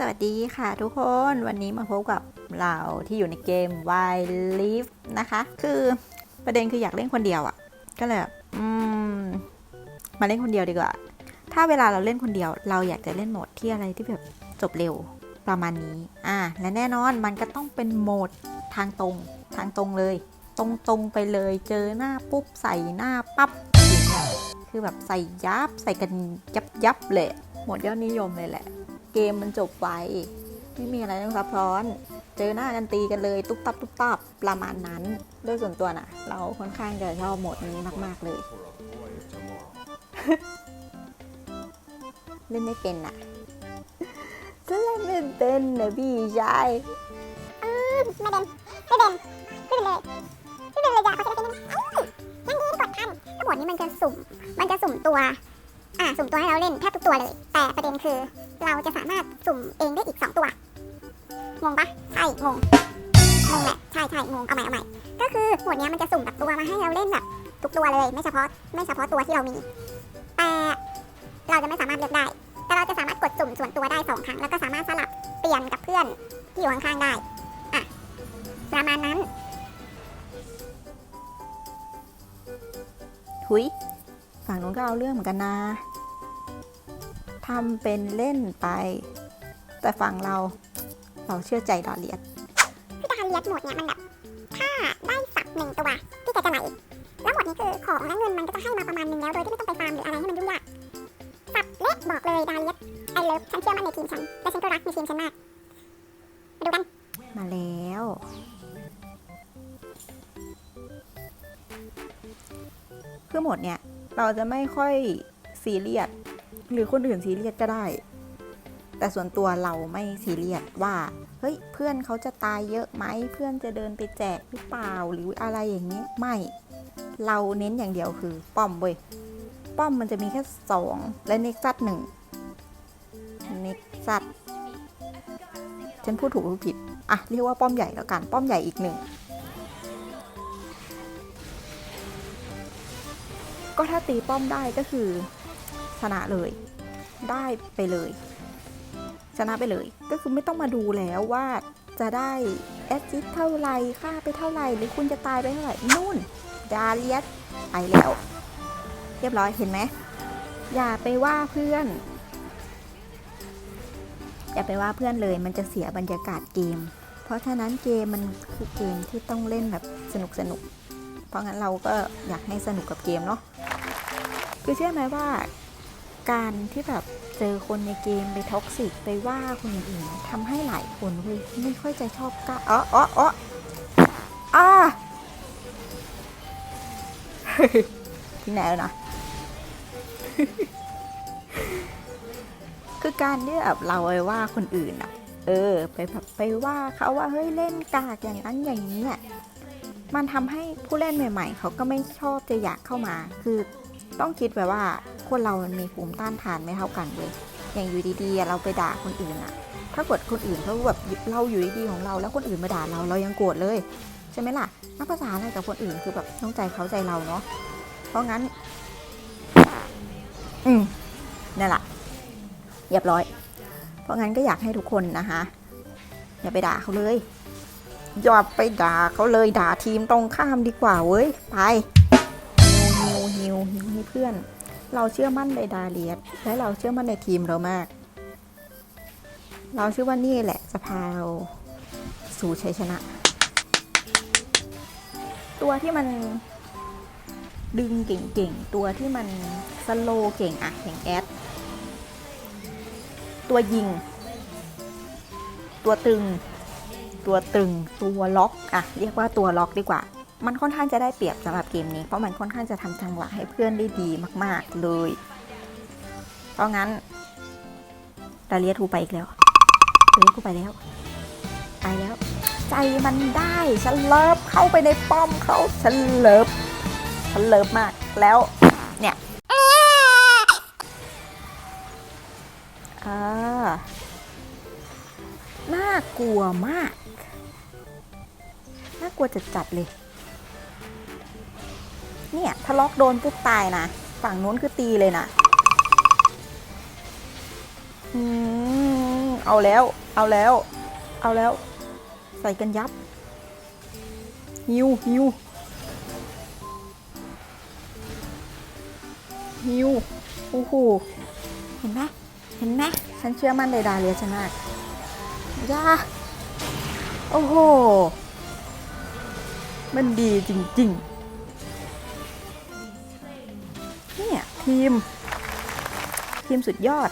สวัสดีค่ะทุกคนวันนี้มาพบกับเราที่อยู่ในเกม Wild Leaf นะคะ คือประเด็นคืออยากเล่นคนเดียวอะ่ะ ก็เลยอืมมาเล่นคนเดียวดีกว่า ถ้าเวลาเราเล่นคนเดียว เราอยากจะเล่นโหมดที่อะไรที่แบบจบเร็วประมาณนี้ อ่า และแน่นอนมันก็ต้องเป็นโหมดทางตรงทางตรงเลย ตรงตรงไปเลยเจอหน้าปุ๊บใส่หน้าปั๊บคือแบบใส่ยับใส่กันยับยับๆเลยโหมดยอดนิยมเลยแหละ เกมมันจบไวไม่มีอะไรต้องซับซ้อน เจอหน้ากันตีกันเลย ตุ๊บตับตุ๊บตับประมาณนั้นโดยส่วนตัวน่ะ เราค่อนข้างจะชอบโหมดนี้มาก ๆ เลย เล่นไม่เป็นน่ะจะเล่นไม่เป็นนะพี่ชายไม่เป็นไม่เป็นไม่เป็นเลยไม่เป็นเลยจ้ะเขาจะเป็นยังดีกดทันก็บทนี้มันจะสุ่ม มันจะสุ่มตัว อ่าสุ่มตัวให้เราเล่นแทบทุกตัวเลย แต่ประเด็นคือ เราจะสามารถสุ่มเองได้อีก 2 ตัว งงปะใช่ งง งงแหละ ใช่ใช่งง เอาใหม่เอาใหม่ ก็คือหมวดนี้มันจะสุ่มแบบตัวมาให้เราเล่นแบบทุกตัวเลย ไม่เฉพาะ ไม่เฉพาะตัวที่เรามี แต่เราจะไม่สามารถเลือกได้ แต่เราจะสามารถกดสุ่มส่วนตัวได้สองครั้ง แล้วก็สามารถสลับเปลี่ยนกับเพื่อนที่อยู่ข้างๆได้อะประมาณนั้น หุยฝั่งนู้นก็เอาเรื่องเหมือนกันนะ ทำเป็นเล่นไป แต่ฝั่งเราเราเชื่อใจดาเลียสคือการเลียดหมดเนี่ยมันแบบถ้าได้สับหนึ่งตัวที่จะจะไหนแล้วหมดนี้คือของและเงินมันก็จะให้มาประมาณนึงแล้วโดยที่ไม่ต้องไปฟาร์มหรืออะไรให้มันยุ่งยากสับเละบอกเลยดาเลียสไอเลิฟฉันเชื่อมั่นในทีมฉันและฉันก็รักในทีมฉันมากมาดูกันมาแล้วคือหมดเนี่ยเราจะไม่ค่อยซีเรียส หรือคนอื่นซีเรียสก็ได้ แต่ส่วนตัวเราไม่ซีเรียสว่า เฮ้ย เพื่อนเขาจะตายเยอะไหม เพื่อนจะเดินไปแจกหรือเปล่า หรืออะไรอย่างเงี้ย ไม่ เราเน้นอย่างเดียวคือ ป้อมเว้ย ป้อมมันจะมีแค่สองและเน็กซัสหนึ่งเน็กซัสฉันพูดถูกหรือผิด อะ เรียกว่าป้อมใหญ่แล้วกัน ป้อมใหญ่อีกหนึ่งก็ถ้าตีป้อมได้ก็คือ ชนะเลย ได้ไปเลย ชนะไปเลย ก็คือไม่ต้องมาดูแล้วว่าจะได้แอสซิสเท่าไหร่ค่าไปเท่าไหร่หรือคุณจะตายไปเท่าไหร่นู่น ดาเลียสไปแล้ว เรียบร้อยเห็นไหมอย่าไปว่าเพื่อน อย่าไปว่าเพื่อนเลยมันจะเสียบรรยากาศเกม เพราะฉะนั้นเกมมันคือเกมที่ต้องเล่นแบบสนุกสนุก เพราะงั้นเราก็อยากให้สนุกกับเกมเนาะคือเชื่อไหมว่า การที่แบบเจอคนในเกมไปท็อกซิกไปว่าคนอื่นๆทำให้หลายคนเว้ยไม่ค่อยจะชอบกล้าอ๋ออ๋ออ๋ออ่าที่ไหนแล้วนะคือการที่แบบเราไปว่าคนอื่นอะเออ ไปแบบไปว่าเขาว่าเฮ้ยเล่นกากอย่างนั้นอย่างนี้มันทำให้ผู้เล่นใหม่ ๆ เขาก็ไม่ชอบจะอยากเข้ามา คือต้องคิดไว้ว่า คนเรามันมีภูมิต้านทานไม่เท่ากันเว้ยอย่างอยู่ดีๆเราไปด่าคนอื่นอะถ้าเกิดคนอื่นเขาแบบเราอยู่ดีๆของเรา แล้วคนอื่นมาด่าเราเรายังโกรธเลยใช่ไหมล่ะนักภาษาอะไรกับคนอื่นคือแบบต้องใจเขาใจเราเนาะเพราะงั้น อืมนั่นแหละเรียบร้อย เพราะงั้นก็อยากให้ทุกคนนะคะอย่าไปด่าเขาเลยอย่าไปด่าเขาเลยด่าทีมตรงข้ามดีกว่าเว้ย ไปฮิวฮิวฮิวให้เพื่อน เราเชื่อมั่นในดาเลียสและเราเชื่อมั่นในทีมเรามาก เราเชื่อว่านี่แหละจะพาเราสู่ชัยชนะ ตัวที่มันดึงเก่งๆ ตัวที่มันสโลเก่งอะอย่างแอด ตัวยิง ตัวตึง ตัวตึง ตัวล็อกอะเรียกว่าตัวล็อกดีกว่า มันค่อนข้างจะได้เปรียบสำหรับเกมนี้ เพราะมันค่อนข้างจะทำจังหวะให้เพื่อนได้ดีมาก ๆ เลย เพราะงั้นดาเลียทูไปอีกแล้วดาเลียทูไปแล้ว ไปแล้ว ใจมันได้ฉันเลิฟเข้าไปในป้อมเขาฉันเลิฟฉันเลิฟมากแล้วเนี่ยอ่าน่ากลัวมาก น่ากลัวจัดๆเลย เนี่ยถ้าล็อกโดนปุ๊บตายนะ ฝั่งนู้นคือตีเลยนะอืมเอาแล้ว เอาแล้ว เอาแล้ว ใส่กันยับฮิวฮิวฮิวโอ้โหเห็นไหมเห็นไหมฉันเชื่อมั่นในดาเลียชนะย่าโอ้โห มันดีจริง ๆ ทีม ทีมสุดยอด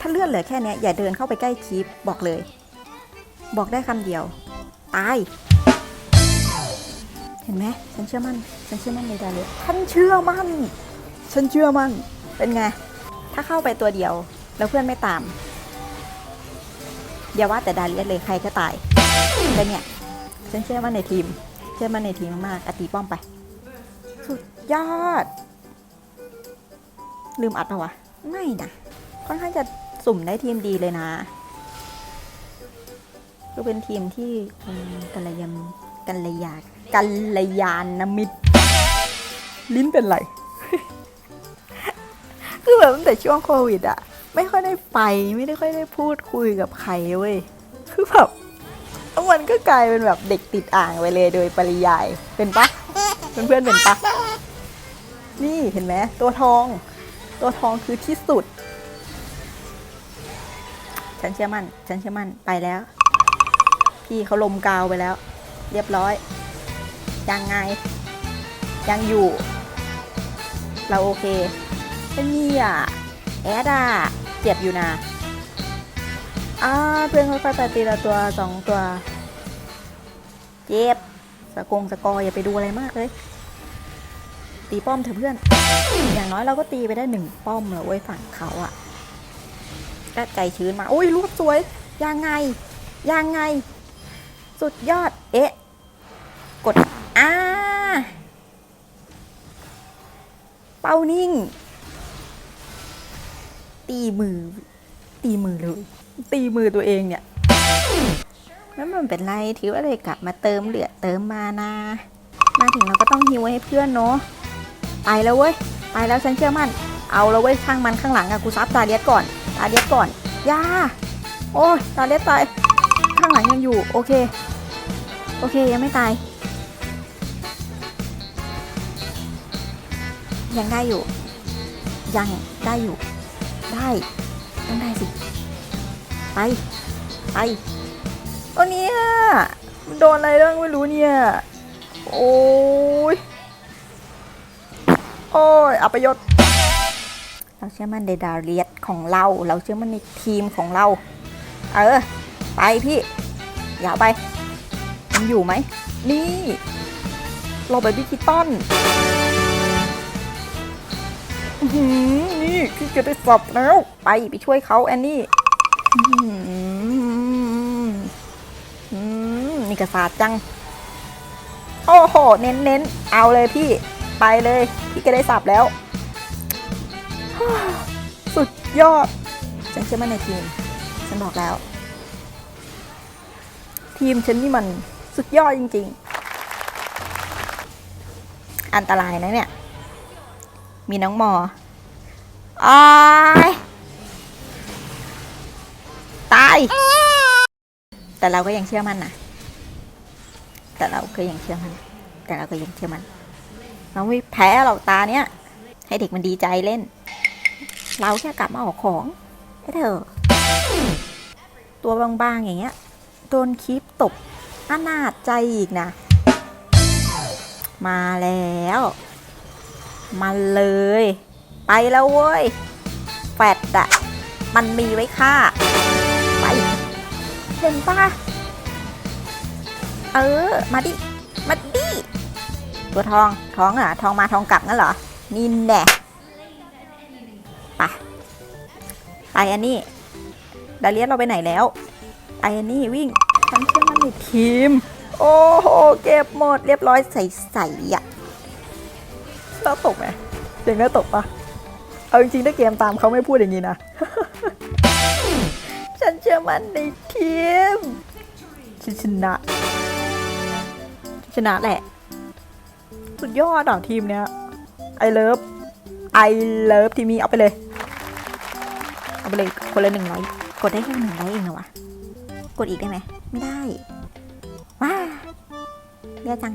ถ้าเลื่อนเหลือแค่เนี้ยอย่าเดินเข้าไปใกล้คีปบอกเลย บอกได้คำเดียว ตาย เห็นไหมฉันเชื่อมั่น ฉันเชื่อมั่นในดาเลียฉันเชื่อมั่น ฉันเชื่อมั่น เป็นไง ถ้าเข้าไปตัวเดียว แล้วเพื่อนไม่ตาม อย่าว่าแต่ดาเลียเลยใครก็ตายแต่เนี่ยฉันเชื่อมั่นในทีม เชื่อมั่นในทีมมากๆอตีป้อมไป สุดยอด ลืมอัดปะวะ ไม่นะค่อนข้างจะสุ่มได้ทีมดีเลยนะก็เป็นทีมที่เอ่อกัลยมกัลยากัลยาณมิตร ลิ้นเป็นไร คือแบบตั้งแต่ช่วงโควิดอะไม่ค่อยได้ไปไม่ได้ค่อยได้พูดคุยกับใครเว้ย คือแบบมันก็กลายเป็นแบบเด็กติดอ่างไปเลยโดยปริยายเป็นปะเพื่อนๆเป็นปะนี่เห็นไหมตัวทอง ตัวทองคือที่สุด ฉันเชื่อมั่น ฉันเชื่อมั่น ไปแล้ว พี่เขาลมกาวไปแล้ว เรียบร้อย ยังไง ยังอยู่ เราโอเคเป็นนี่อะ แอดอะ เจ็บอยู่นะอ่าเพื่อนค่อยไปตีละตัวสองตัว เจ็บสกงสกออย่าไปดูอะไรมากเลย ตีป้อมเถอะเพื่อน อย่างน้อยเราก็ตีไปได้หนึ่งป้อมแล้วเว้ยฝั่งเขาอะก็ใจชื้นมาโอ้ยรวดสวย ยังไง ยังไง สุดยอด เอ๊ะ กดอ่าเป้านิ่ง ตีมือ ตีมือเลย ตีมือตัวเองเนี่ยแล้วมันเป็นไรถือว่าเลยกลับมาเติมเหลือดเติมมานะ มาถึงเราก็ต้องฮิวให้เพื่อนเนาะ ไปแล้วเว้ยไปแล้วฉันเชื่อมั่น เอาแล้วเว้ยข้างมันข้างหลังอะกูซับตาเลียสก่อน ตาเลียสก่อนย่าโอ้ยตาเลียสตายข้างหลังยังอยู่โอเค โอเคยังไม่ตาย ยังได้อยู่ ยังได้อยู่ ได้ต้องได้สิ ไป ไปโอ้เนี่ยมันโดนอะไรบ้างไม่รู้เนี่ย โอ้ย โอ้ยอัปยศเราเชื่อมั่นในดาเรียสของเรา เราเชื่อมั่นในทีมของเรา เออ ไปพี่ อย่าไป มันอยู่ไหม นี่เราแบบดิจิตอลอื้อหือนี่พี่จะได้สับแล้ว ไปไปช่วยเขาแอนนี่มนี่กระสาดจัง โอ้โห เน้นเน้นๆเอาเลยพี่ ไปเลยพี่ก็ได้สับแล้ว สุดยอด ฉันเชื่อมั่นในทีม ฉันบอกแล้ว ทีมฉันนี่มันสุดยอดจริง ๆ อันตรายนะเนี่ย มีน้องมออายตาย แต่เราก็ยังเชื่อมั่นนะ แต่เราก็ยังเชื่อมั่น แต่เราก็ยังเชื่อมั่น เราไม่แพ้หรอกตาเนี้ยให้เด็กมันดีใจเล่น เราแค่กลับมาออกของให้เธอ ตัวบางๆอย่างเงี้ยโดนคลิปตบอนาจใจอีกนะ มาแล้ว มาเลย ไปแล้วเว้ย แฟดอะมันมีไว้ค่า ไปเห็นปะเออ มาดิ มาดิ ตัวทองทองอะทองมาทองกลับงั้นเหรอนี่แน่ไปไปอันนี้ดาเลียสเราไปไหนแล้วไออันนี้วิ่งฉันเชื่อมันในทีม โอ้โห เก็บหมดเรียบร้อยใส่ๆอะแล้วตกไหมเจ๋งแล้วตกปะเอาจริงๆถ้าเกมตามเขาไม่พูดอย่างนี้นะ ฉันเชื่อมันในทีมฉันชนะฉันชนะแหละ สุดยอดอะทีมเนี้ยไอเลิฟไอเลิฟทีมีเอาไปเลย เอาไปเลยคนละหนึ่งร้อยกดได้แค่หนึ่งร้อยเองเหรอวะ กดอีกได้ไหม ไม่ได้ ว้าเยอะจัง